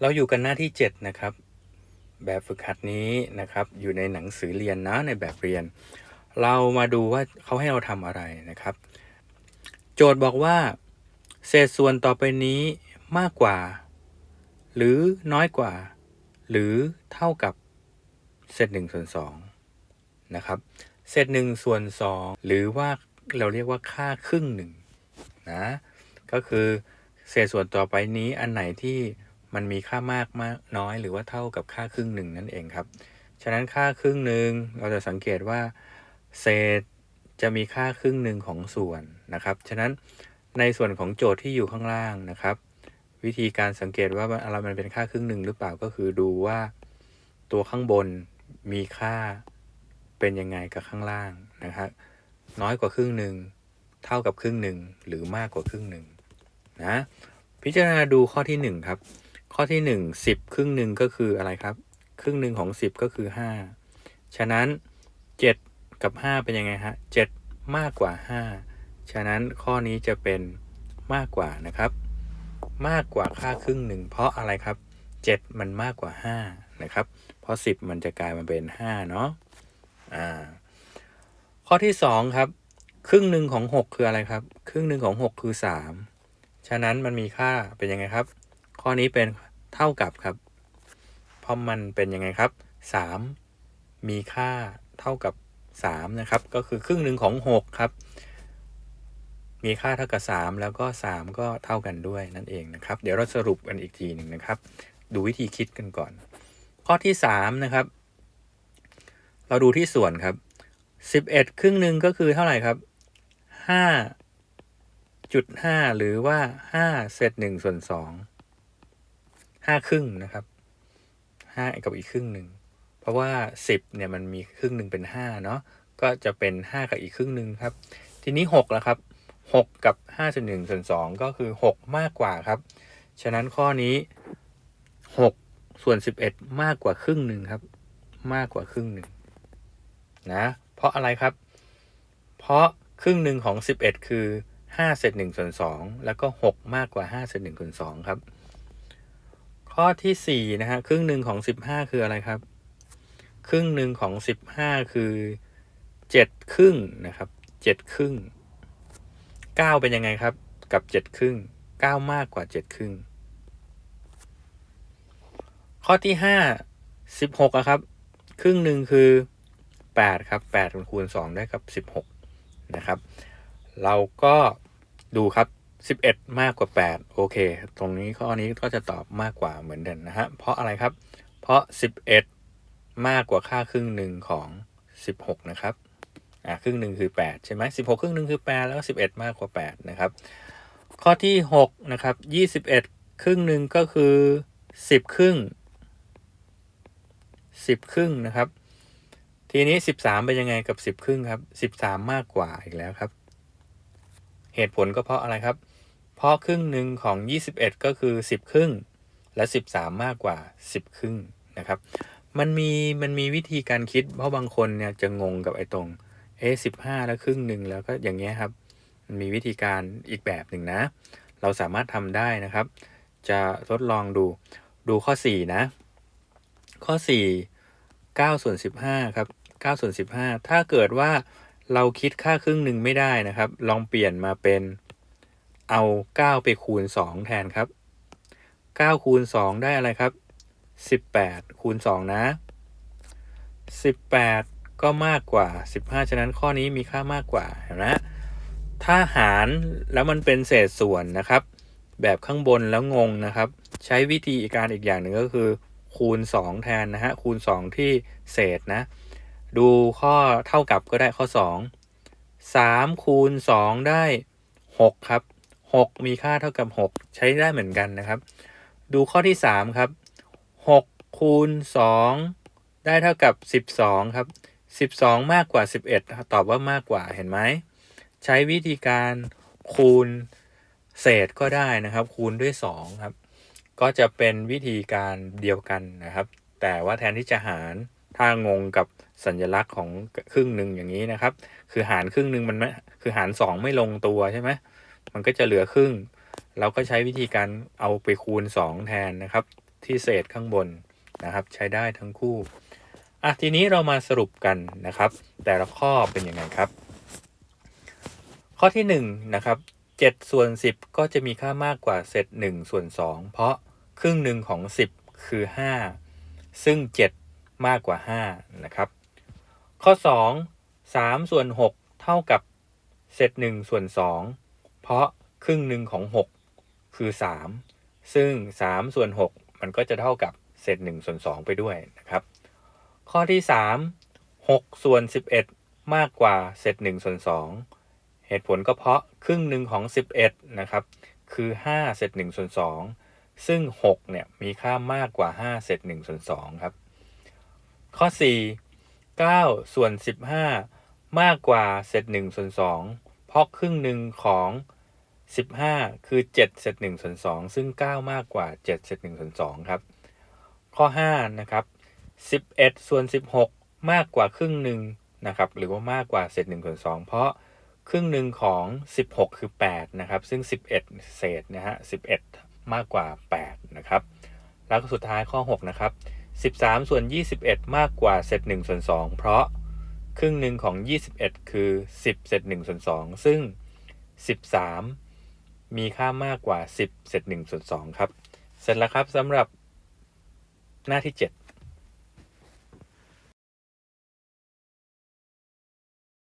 เราอยู่กันหน้าที่ 7 นะครับ แบบฝึกหัดนี้นะครับ อยู่ในหนังสือเรียนนะในแบบเรียน เรามาดูว่าเขาให้เราทำอะไรนะครับ โจทย์บอกว่า เศษส่วนต่อไปนี้มากกว่า หรือน้อยกว่า หรือเท่ากับเศษหนึ่งส่วนสองนะครับ เศษหนึ่งส่วนสองหรือว่าเราเรียกว่าค่าครึ่งหนึ่งนะก็คือเศษส่วนต่อไปนี้อันไหนที่ มันมีค่ามากมากน้อยหรือว่าเท่ากับค่าครึ่งหนึ่งนั่นเองครับ ฉะนั้นค่าครึ่งหนึ่งเราจะสังเกตว่า เศษจะมีค่าครึ่งหนึ่งของส่วนนะครับ ฉะนั้นในส่วนของโจทย์ที่อยู่ข้างล่างนะครับ วิธีการสังเกตว่าอะไรมันเป็นค่าครึ่งหนึ่งหรือเปล่าก็คือดูว่าตัวข้างบนมีค่าเป็นยังไงกับข้างล่างนะครับน้อยกว่าครึ่งหนึ่งเท่ากับครึ่งหนึ่งหรือมากกว่าครึ่งหนึ่งนะพิจารณาดูข้อที่หนึ่งครับ ข้อที่หนึ่งสิบครึ่งหนึ่งก็คืออะไรครับ ครึ่งหนึ่งของสิบก็คือห้าฉะนั้นเจ็ดกับห้าเป็นยังไงฮะเจ็ดมากกว่าห้าฉะนั้นข้อนี้จะเป็นมากกว่านะครับ มากกว่าค่าครึ่งหนึ่งเพราะอะไรครับเจ็ดมันมากกว่าห้านะครับ เพราะสิบมันจะกลายมาเป็นห้าเนาะอ่าข้อที่สองครับ ครึ่งหนึ่งของหกคืออะไรครับ ครึ่งหนึ่งของหกคือสามฉะนั้นมันมีค่าเป็นยังไงครับ ข้อนี้เป็น เท่ากับครับ เพราะมันเป็นยังไงครับสามมีค่าเท่ากับสามนะครับ ก็คือครึ่งหนึ่งของหกครับ มีค่าเท่ากับสามแล้วก็สามก็เท่ากันด้วยนั่นเองนะครับ เดี๋ยวเราสรุปกันอีกทีหนึ่งนะครับ ดูวิธีคิดกันก่อน ข้อที่สามนะครับ เราดูที่ส่วนครับสิบเอ็ดครึ่งหนึ่งก็คือเท่าไหร่ครับห้าจุดห้าหรือว่าห้าเศษหนึ่งส่วนสอง ห้าครึ่งนะครับห้ากับอีกครึ่งหนึ่งเพราะว่าสิบเนี่ยมันมีครึ่งหนึ่งเป็นห้าเนาะก็จะเป็นห้ากับอีกครึ่งหนึ่งครับ ทีนี้หกแล้วครับหกกับห้าส่วนหนึ่งส่วนสองก็คือหกมากกว่าครับ ฉะนั้นข้อนี้หกส่วนสิบเอ็ดมากกว่าครึ่งหนึ่งครับ มากกว่าครึ่งหนึ่งนะ เพราะอะไรครับ เพราะครึ่งหนึ่งของ11คือ5เศษ1ส่วน2แล้วก็6มากกว่า5เศษ1ส่วน2ครับ ข้อที่4นะฮะ ครึ่งหนึ่งของ15คืออะไรครับ ครึ่งหนึ่งของ15คือ7ครึ่งนะครับ7ครึ่ง9เป็นยังไงครับ กับ7ครึ่ง9มากกว่า7ครึ่ง ข้อที่5 16อะครับ ครึ่งหนึ่งคือ8ครับ8คูณ2ได้กับ16นะครับ เราก็ดูครับ 11มากกว่า8โอเค ตรงนี้ข้อนี้ก็จะตอบมากกว่าเหมือนเดิมนะฮะ เพราะอะไรครับ เพราะ11มากกว่าค่าครึ่งหนึ่งของ16นะครับ อ่าครึ่งหนึ่งคือ8ใช่ไหม16ครึ่งหนึ่งคือ8แล้วก็11มากกว่า8นะครับ ข้อที่6นะครับ21ครึ่งหนึ่งก็คือ10ครึ่ง10ครึ่งนะครับ ทีนี้13เป็นยังไงกับ10ครึ่งครับ13มากกว่าอีกแล้วครับ เหตุผลก็เพราะอะไรครับ เพราะครึ่งหนึ่งของ 21 ก็คือ 10 ครึ่ง และ 13 มากกว่า 10 ครึ่งนะครับ มันมีมันมีวิธีการคิด เพราะบางคนเนี่ยจะงงกับไอ้ตรง เอ๊ะ15แล้วครึ่งหนึ่งแล้วก็อย่างเงี้ยครับ มันมีวิธีการอีกแบบหนึ่งนะ เราสามารถทำได้นะครับ จะทดลองดูดูข้อ 4 นะ ข้อ 4 9ส่วน15 ครับ9ส่วน15 ถ้าเกิดว่าเราคิดค่าครึ่งหนึ่งไม่ได้นะครับ ลองเปลี่ยนมาเป็น เอา 9 ไปคูณ 2 แทนครับ 9 คูณ 2 ได้อะไรครับ 18 คูณ 2 นะ 18 ก็มากกว่า 15 ฉะนั้นข้อนี้มีค่ามากกว่าเห็นไหมถ้าหารแล้วมันเป็นเศษส่วนนะครับ แบบข้างบนแล้วงงนะครับ ใช้วิธีการอีกอย่างหนึ่งก็คือ คูณ 2 แทนนะฮะ คูณ 2 ที่เศษนะ ดูข้อเท่ากับก็ได้ข้อ 2 3 คูณ 2 ได้ 6 ครับ 6 มีค่าเท่ากับ 6 ใช้ได้เหมือนกันนะครับ ดูข้อที่ 3 ครับ 6 คูณ 2 ได้เท่ากับ 12 ครับ 12 มากกว่า 11 ตอบว่ามากกว่าเห็นไหม ใช้วิธีการคูณเศษก็ได้นะครับ คูณด้วย 2 ครับ ก็จะเป็นวิธีการเดียวกันนะครับ แต่ว่าแทนที่จะหารถ้างงกับสัญลักษณ์ของครึ่งหนึ่งอย่างนี้นะครับ คือหารครึ่งหนึ่งมันคือหารสองไม่ลงตัวใช่ไหม มันก็จะเหลือครึ่ง เราก็ใช้วิธีการเอาไปคูณ 2 แทนนะครับ ที่เศษข้างบนนะครับ ใช้ได้ทั้งคู่อะทีนี้เรามาสรุปกันนะครับ แต่ละข้อเป็นยังไงครับ ข้อที่1นงนะครับ7ส่วน10 ก็จะมีค่ามากกว่าเศษ1ส่วน2 เพราะครึ่งหนึ่งของ 10 คือ 5 ซึ่ง 7 มากกว่า 5 นะครับ ข้อ 2 3 ส่วน 6 เท่ากับเศษ1ส่วน 2 เพราะครึ่งหนึ่งของ 6 คือ 3 ซึ่ง 3 ส่วน 6 มันก็จะเท่ากับเศษ1ส่วน 2 ไปด้วยนะครับ ข้อที่ 3 6 ส่วน 11 มากกว่าเศษ1ส่วน 2 เหตุผลก็เพราะครึ่งหนึ่งของ 11 นะครับ คือ 5 เศษ1ส่วน 2 ซึ่ง 6 เนี่ย มีค่ามากกว่า 5 เศษ1ส่วน 2 ครับ ข้อ 4 9 ส่วน 15 มากกว่าเศษ1ส่วน 2 พราะครึ่งหนึ่งของ 15 คือ7เศษ1ส่วน2ซึ่ง 9 มากกว่า7เศษ1ส่วน2ครับ ข้อ5นะครับ11ส่วน16 มากกว่าครึ่งหนึ่งนะครับหรือว่ามากกว่าเศษ1ส่วน2เพราะครึ่งหนึ่งของ 16 คือ 8 นะครับ ซึ่ง 11 เศษนะฮะ 11 มากกว่า 8 นะครับ แล้วก็สุดท้ายข้อ 6 นะครับ 13 ส่วน 21 มากกว่าเศษ1ส่วน2เพราะ ครึ่งหนึ่งของ 21 คือ 10 เศษ1ส่วน2ซึ่ง 13 มีค่ามากกว่า 10 เศษ1ส่วน2ครับ เสร็จแล้วครับสำหรับหน้าที่ 7